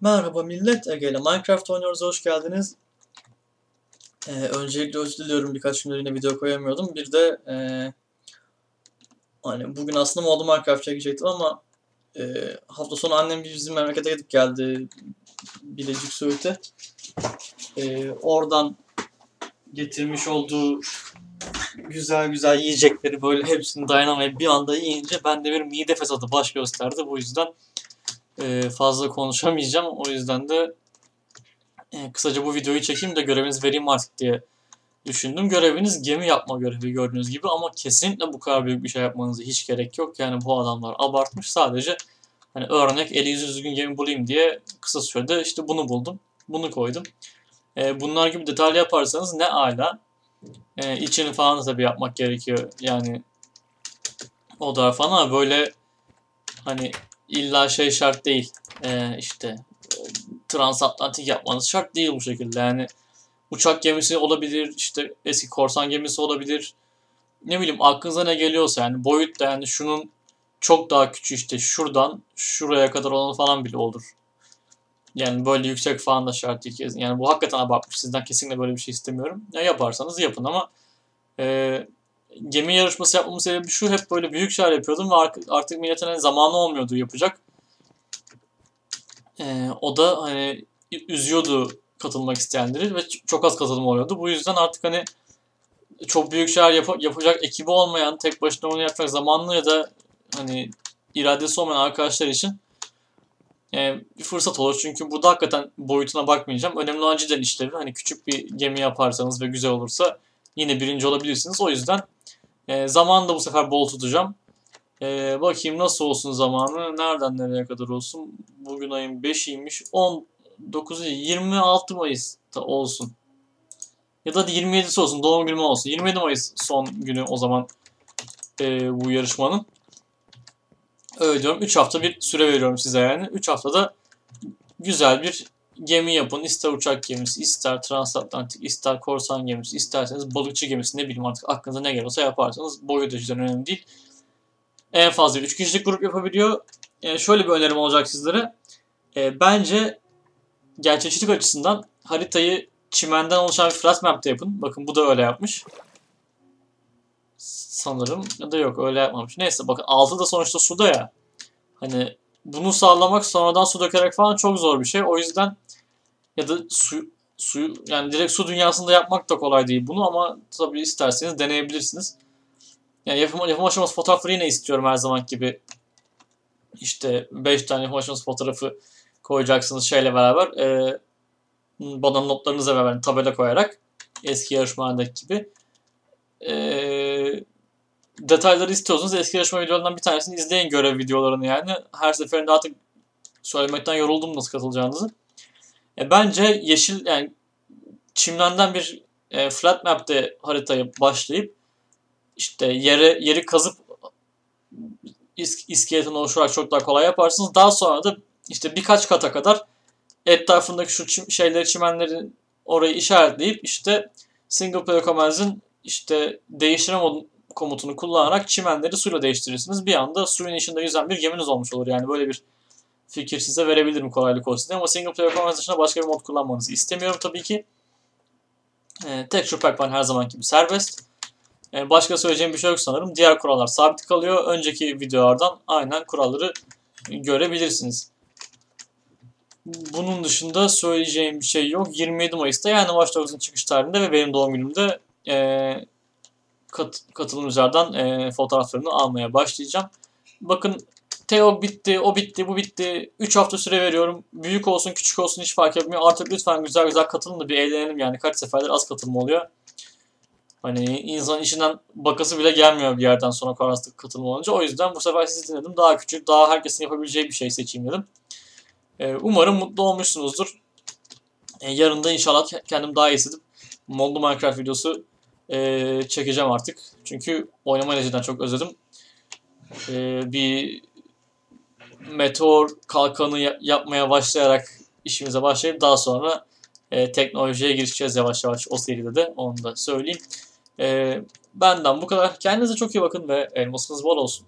Merhaba millet, Ege ile Minecraft oynuyoruz, hoş geldiniz. Ee, öncelikle özür diliyorum birkaç gündür yine video koyamıyordum. Bir de ee, hani bugün aslında modu Minecraft çekecektim ama e, hafta sonu annem bizim memlekete gidip geldi Bilecik Söğüt'e. E, oradan getirmiş olduğu güzel güzel yiyecekleri böyle hepsini dayanamayıp bir anda yiyince bende bir mide fesadı baş gösterdi. Bu yüzden e, fazla konuşamayacağım. O yüzden de e, kısaca bu videoyu çekeyim de görevinizi vereyim artık diye düşündüm. Göreviniz gemi yapma görevi gördüğünüz gibi ama kesinlikle bu kadar büyük bir şey yapmanıza hiç gerek yok. Yani bu adamlar abartmış. Sadece hani örnek eli yüzü düzgün gemi bulayım diye kısa sürede işte bunu buldum. Bunu koydum. E, bunlar gibi detaylı yaparsanız ne ala. İçini falan da tabii yapmak gerekiyor. Yani o da falan ama böyle hani illa şey şart değil. Ee, işte transatlantik yapmanız şart değil bu şekilde. Yani uçak gemisi olabilir, işte eski korsan gemisi olabilir. Ne bileyim aklınıza ne geliyorsa yani boyut da yani şunun çok daha küçük işte şuradan şuraya kadar olan falan bile olur. Yani böyle yüksek falan da şart değil. Yani bu hakikaten abartmış. Sizden kesinlikle böyle bir şey istemiyorum. Ne yaparsanız yapın ama e, gemi yarışması yapmamın sebebi şu hep böyle büyük şeyler yapıyordum ve artık milletin hani zamanı olmuyordu yapacak. Ee, o da hani üzüyordu katılmak isteyenleri ve çok az katılım oluyordu. Bu yüzden artık hani çok büyük şeyler yap- yapacak ekibi olmayan, tek başına onu yapacak zamanlı ya da hani iradesi olmayan arkadaşlar için e, bir fırsat olur. Çünkü burada hakikaten boyutuna bakmayacağım. Önemli olan cidden işlevi. Hani küçük bir gemi yaparsanız ve güzel olursa yine birinci olabilirsiniz. O yüzden e, zamanı da bu sefer bol tutacağım. E, bakayım nasıl olsun zamanı. Nereden nereye kadar olsun. Bugün ayın 5'iymiş. 19, 26 Mayıs da olsun. Ya da 27'si olsun. Doğum günüm olsun. 27 Mayıs son günü o zaman e, bu yarışmanın. Öyle diyorum. 3 hafta bir süre veriyorum size yani. 3 haftada güzel bir gemi yapın. İster uçak gemisi, ister transatlantik, ister korsan gemisi, isterseniz balıkçı gemisi ne bileyim artık aklınıza ne geliyorsa yaparsanız boyu da önemli değil. En fazla 3 kişilik grup yapabiliyor. E, şöyle bir önerim olacak sizlere. E, bence gerçekçilik açısından haritayı çimenden oluşan bir flat map'te yapın. Bakın bu da öyle yapmış. Sanırım ya da yok öyle yapmamış. Neyse bakın altı da sonuçta suda ya. Hani bunu sağlamak sonradan su dökerek falan çok zor bir şey. O yüzden ya da su suyu yani direkt su dünyasında yapmak da kolay değil bunu ama tabii isterseniz deneyebilirsiniz. Yani yapım, yapım aşaması fotoğrafları yine istiyorum her zaman gibi. İşte 5 tane yapım aşaması fotoğrafı koyacaksınız şeyle beraber. E, bana notlarınızla beraber tabela koyarak eski yarışmalardaki gibi. E, detayları istiyorsanız eski yarışma videolarından bir tanesini izleyin görev videolarını yani. Her seferinde artık söylemekten yoruldum nasıl katılacağınızı. E, bence yeşil yani çimlenden bir e, flat map'te haritayı başlayıp işte yere yeri kazıp is, iskeletini oluşturarak çok daha kolay yaparsınız. Daha sonra da işte birkaç kata kadar etrafındaki şu çim, şeyleri çimenleri orayı işaretleyip işte single player commands'ın işte değiştirme komutunu kullanarak çimenleri suyla değiştirirsiniz. Bir anda suyun içinde yüzen bir geminiz olmuş olur. Yani böyle bir fikir size verebilirim kolaylık olsun diye. Ama single player commands dışında başka bir mod kullanmanızı istemiyorum tabii ki. Ee, texture pack var her zaman gibi serbest. Ee, başka söyleyeceğim bir şey yok sanırım. Diğer kurallar sabit kalıyor. Önceki videolardan aynen kuralları görebilirsiniz. Bunun dışında söyleyeceğim bir şey yok. 27 Mayıs'ta yani Watch Dogs'un çıkış tarihinde ve benim doğum günümde e, kat, katılımcılardan e, fotoğraflarını almaya başlayacağım. Bakın Teo bitti, o bitti, bu bitti. 3 hafta süre veriyorum. Büyük olsun, küçük olsun hiç fark etmiyor. Artık lütfen güzel güzel katılın da bir eğlenelim yani. Kaç seferdir az katılım oluyor. Hani insan işinden bakası bile gelmiyor bir yerden sonra Karas'ta katılım olunca. O yüzden bu sefer sizi dinledim. Daha küçük, daha herkesin yapabileceği bir şey seçeyim dedim. Ee, umarım mutlu olmuşsunuzdur. Ee, yarın da inşallah kendim daha iyi hissedip modlu Minecraft videosu e, çekeceğim artık. Çünkü oynamayı cidden çok özledim. Ee, bir meteor kalkanı yapmaya başlayarak işimize başlayıp daha sonra e, teknolojiye girişeceğiz yavaş yavaş o seride de onu da söyleyeyim. E, benden bu kadar. Kendinize çok iyi bakın ve elmasınız bol olsun.